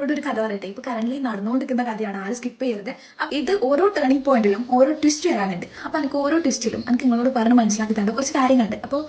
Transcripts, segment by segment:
ഇവിടെ ഒരു കഥ പറയട്ടെ? ഇപ്പൊ കറന്റ് നടന്നുകൊണ്ടിരിക്കുന്ന കഥയാണ്. ആരും സ്കിപ്പ് ചെയ്യരുത്. അപ്പൊ ഇത് ഓരോ ടേണിംഗ് പോയിന്റിലും ഓരോ ട്വിസ്റ്റ് വരാനുണ്ട്. അപ്പൊ എനിക്ക് ഓരോ ട്വിസ്റ്റിലും എനിക്ക് നിങ്ങളോട് പറഞ്ഞ് മനസ്സിലാക്കി തരേണ്ട കുറച്ച് കാര്യങ്ങളുണ്ട്. അപ്പോൾ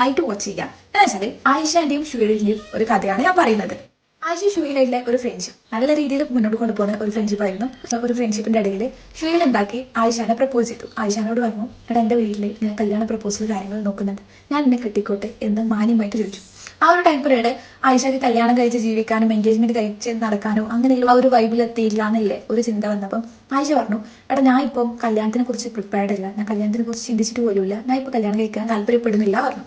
ആയിട്ട് വാച്ച് ചെയ്യാം എന്താ വെച്ചാൽ ആയിഷാന്റെയും ഷുഹൈലിന്റെയും ഒരു കഥയാണ് ഞാൻ പറയുന്നത്. ആയിഷ ഷുഹൈലയിലെ ഒരു ഫ്രണ്ട്ഷിപ്പ് നല്ല രീതിയിൽ മുന്നോട്ട് കൊണ്ടുപോകുന്ന ഒരു ഫ്രണ്ട്ഷിപ്പ് ആയിരുന്നു. ഒരു ഫ്രണ്ട്ഷിപ്പിന്റെ ഇടയിൽ ഷുഹൈൽ ഉണ്ടാക്കി ആയിഷാനെ പ്രപ്പോസ് ചെയ്തു. ആയിഷാനോട് പറഞ്ഞു എടാ എന്റെ വീട്ടിൽ ഞാൻ കല്യാണ പ്രപ്പോസൽ കാര്യങ്ങൾ നോക്കുന്നുണ്ട്. ഞാൻ എന്നെ കെട്ടിക്കോട്ടെ എന്ന് മാന്യമായിട്ട് ചോദിച്ചു. ആ ഒരു ടൈം പീരീഡ് ആയിഷയ്ക്ക് കല്യാണം കഴിച്ച് ജീവിക്കാനും എൻഗേജ്മെന്റ് കഴിച്ച് നടക്കാനോ അങ്ങനെയുള്ള ആ ഒരു വൈബിൽ എത്തിയില്ല എന്നില്ലേ? ഒരു ചിന്ത വന്നപ്പം ആയിഷ പറഞ്ഞു എടാ ഞാൻ ഇപ്പം കല്യാണത്തിനെ കുറിച്ച് പ്രിപ്പയർഡ് അല്ല. ഞാൻ കല്യാണത്തിനെ കുറിച്ച് ചിന്തിച്ചിട്ട് പോലുമില്ല. ഞാൻ ഇപ്പൊ കല്യാണം കഴിക്കാൻ താല്പര്യപ്പെടുന്നില്ല പറഞ്ഞു.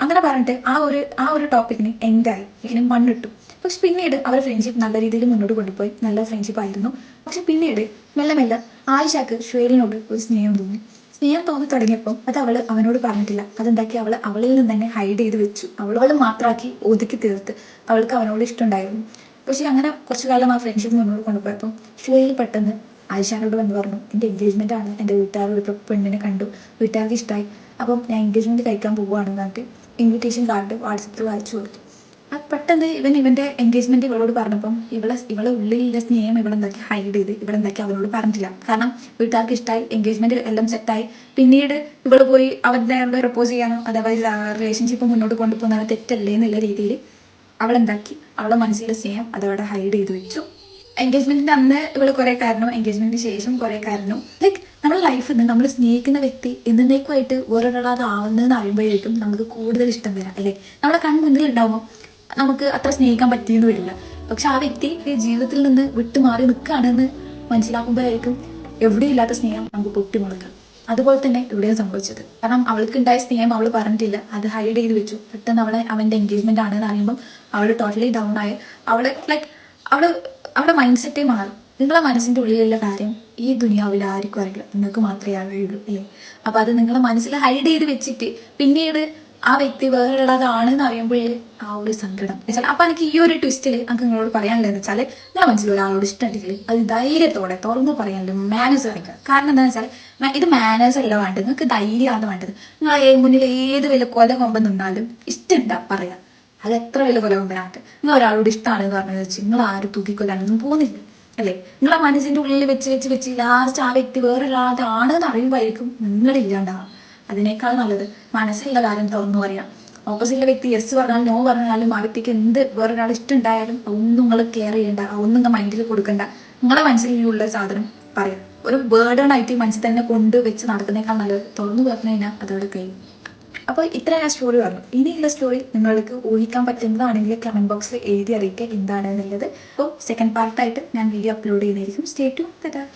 അങ്ങനെ പറഞ്ഞിട്ട് ആ ഒരു ആ ഒരു ടോപ്പിക്കിന് എൻഡായി ഇങ്ങനെ മണ്ണിട്ടു. പക്ഷെ പിന്നീട് അവരുടെ ഫ്രണ്ട്ഷിപ്പ് നല്ല രീതിയിൽ മുന്നോട്ട് കൊണ്ടുപോയി. നല്ല ഫ്രണ്ട്ഷിപ്പ് ആയിരുന്നു. പക്ഷെ പിന്നീട് മെല്ലെ മെല്ലെ ആയിഷക്ക് ഷുവേലിനോട് ഒരു സ്നേഹം തോന്നി. സ്നേഹം തോന്നി തുടങ്ങിയപ്പോൾ അത് അവൾ അവനോട് പറഞ്ഞിട്ടില്ല. അതെന്താക്കി? അവൾ അവളിൽ നിന്ന് തന്നെ ഹൈഡ് ചെയ്ത് വെച്ചു. അവളോൾ അവൾ മാത്രമാക്കി ഒതുക്കി തീർത്ത്. അവൾക്ക് അവനോട് ഇഷ്ടമുണ്ടായിരുന്നു. പക്ഷേ അങ്ങനെ കുറച്ചു കാലം ആ ഫ്രണ്ട്ഷിപ്പ് മുന്നോട്ട് കൊണ്ടുപോയപ്പോൾ ശിവയിൽ പെട്ടെന്ന് ആയിഷാനോട് വന്ന് പറഞ്ഞു എന്റെ എൻഗേജ്മെന്റ് ആണ്. എന്റെ വീട്ടുകാർ ഒരു പെണ്ണിനെ കണ്ടു. വീട്ടുകാർക്ക് ഇഷ്ടമായി അപ്പം ഞാൻ എൻഗേജ്മെന്റ് കഴിക്കാൻ പോവുകയാണെന്ന് പറഞ്ഞിട്ട് ഇൻവിറ്റേഷൻ കാർഡ് വാട്സപ്പിൽ വായിച്ചു കൊടുത്തു. അത് പെട്ടെന്ന് ഇവൻ ഇവന്റെ എൻഗേജ്മെന്റ് ഇവളോട് പറഞ്ഞപ്പം ഇവളെ ഇവളെ ഉള്ളിലുള്ള സ്നേഹം ഇവളെന്താക്കി ഹൈഡ് ചെയ്ത് ഇവളെന്താക്കി അവനോട് പറഞ്ഞില്ല. കാരണം വീട്ടുകാർക്ക് ഇഷ്ടമായി എൻഗേജ്മെന്റ് എല്ലാം സെറ്റായി പിന്നീട് ഇവൾ പോയി അവരുടെ പ്രപ്പോസ് ചെയ്യാനോ അതേപോലെ റിലേഷൻഷിപ്പ് മുന്നോട്ട് കൊണ്ടുപോകുന്ന തെറ്റല്ലേ എന്നുള്ള രീതിയിൽ അവളെന്താക്കി? അവളെ മനസ്സിലെ സ്നേഹം അതവിടെ ഹൈഡ് ചെയ്ത് വെച്ചു. എൻഗേജ്മെന്റിന്റെ അന്ന് ഇവൾ കുറെ കാരണം എൻഗേജ്മെന്റിന് ശേഷം കുറെ കാരണം ലൈക്ക് നമ്മുടെ ലൈഫിൽ നിന്ന് നമ്മൾ സ്നേഹിക്കുന്ന വ്യക്തി എന്നേക്കുമായിട്ട് വേറൊരാളാതാവുന്നതെന്ന് അറിയുമ്പോഴേക്കും നമുക്ക് കൂടുതൽ ഇഷ്ടം വരാം അല്ലേ? നമ്മളെ കൺമുന്നിൽ ഉണ്ടാവുമ്പോൾ നമുക്ക് അത്ര സ്നേഹിക്കാൻ പറ്റിയെന്ന് വരില്ല. പക്ഷെ ആ വ്യക്തി ജീവിതത്തിൽ നിന്ന് വിട്ടുമാറി നിൽക്കുകയാണെന്ന് മനസ്സിലാക്കുമ്പോഴായിരിക്കും എവിടെ ഇല്ലാത്ത സ്നേഹം നമുക്ക് പൊട്ടിമുളക്കാം അതുപോലെ തന്നെ ഇവിടെയും സംഭവിച്ചത്. കാരണം അവൾക്ക് ഉണ്ടായ സ്നേഹം അവൾ പറഞ്ഞിട്ടില്ല. അത് ഹൈഡ് ചെയ്ത് വെച്ചു. പെട്ടെന്ന് അവളെ അവന്റെ എൻഗേജ്മെന്റ് ആണെന്ന് അറിയുമ്പോൾ അവൾ ടോട്ടലി ഡൗൺ ആയി. അവൾ ലൈക്ക് അവൾ അവളുടെ മൈൻഡ് സെറ്റേ മാറും. നിങ്ങളെ മനസ്സിന്റെ ഉള്ളിലുള്ള കാര്യം ഈ ദുനിയാവിൽ ആർക്കും അറിയില്ല. നിങ്ങൾക്ക് മാത്രമേ അറിയുള്ളൂ അല്ലേ? അപ്പൊ അത് നിങ്ങളെ മനസ്സിൽ ഹൈഡ് ചെയ്ത് വെച്ചിട്ട് പിന്നീട് ആ വ്യക്തി വേറെയുള്ളതാണെന്ന് അറിയുമ്പോഴേ ആ ഒരു സങ്കടം. അപ്പൊ എനിക്ക് ഈ ഒരു ട്വിസ്റ്റിൽ എനിക്ക് നിങ്ങളോട് പറയാനുള്ളതെന്ന് വെച്ചാൽ ഞാൻ മനസ്സിൽ ഒരാളോട് ഇഷ്ടമല്ലെങ്കിൽ അത് ധൈര്യത്തോടെ തുറന്നു പറയാനുള്ള മാനേജ് കാണിക്കുക കാരണം എന്താണെന്ന് വെച്ചാൽ ഇത് മാനേജ് അല്ല വേണ്ടത്. നിങ്ങൾക്ക് ധൈര്യമാണ് വേണ്ടത്. നിങ്ങൾ മുന്നിൽ ഏത് വില കൊല കൊമ്പ് നിന്നാലും ഇഷ്ടമുണ്ടാ പറയാം. അത് എത്ര വലിയ കൊലകൊമ്പനാകട്ടെ നിങ്ങൾ ഒരാളോട് ഇഷ്ടമാണെന്ന് പറഞ്ഞത് വെച്ചാൽ നിങ്ങൾ ആരും തൂക്കിക്കൊല്ലാനൊന്നും പോകുന്നില്ല. അല്ലേ? നിങ്ങളെ മനസ്സിന്റെ ഉള്ളിൽ വെച്ച് വെച്ച് വെച്ച് ലാസ്റ്റ് ആ വ്യക്തി വേറൊരാളാണെന്ന് അറിയുമ്പോഴായിരിക്കും നിങ്ങളില്ലാണ്ടാവുക. അതിനേക്കാൾ നല്ലത് മനസ്സിലുള്ള കാര്യം തുറന്നു പറയാം. ഓപ്പോസിറ്റിലെ വ്യക്തി യെസ് പറഞ്ഞാലും നോ പറഞ്ഞാലും ആ വ്യക്തിക്ക് എന്ത് വേറൊരാൾ ഇഷ്ടമുണ്ടായാലും ഒന്നും നിങ്ങൾ കെയർ ചെയ്യണ്ട. ഒന്നും നിങ്ങൾ മൈൻഡിൽ കൊടുക്കണ്ട. നിങ്ങളെ മനസ്സിലുള്ള സാധനം പറയാം. ഒരു ഈ മനസ്സിൽ തന്നെ കൊണ്ട് വെച്ച് നടക്കുന്നേക്കാൾ നല്ലത് തുറന്നു പറഞ്ഞു കഴിഞ്ഞാൽ അതോടെ കഴിയും. അപ്പോൾ ഇത്ര ഞാൻ സ്റ്റോറി പറഞ്ഞു ഇനിയുള്ള സ്റ്റോറി നിങ്ങൾക്ക് ഊഹിക്കാൻ പറ്റുന്നതാണെങ്കിൽ കമന്റ് ബോക്സിൽ എഴുതി അറിയിക്കുക എന്താണ് എന്നുള്ളത്. അപ്പോൾ സെക്കൻഡ് പാർട്ടായിട്ട് ഞാൻ വീഡിയോ അപ്ലോഡ് ചെയ്യുന്നതായിരിക്കും. സ്റ്റേ ടു തരാം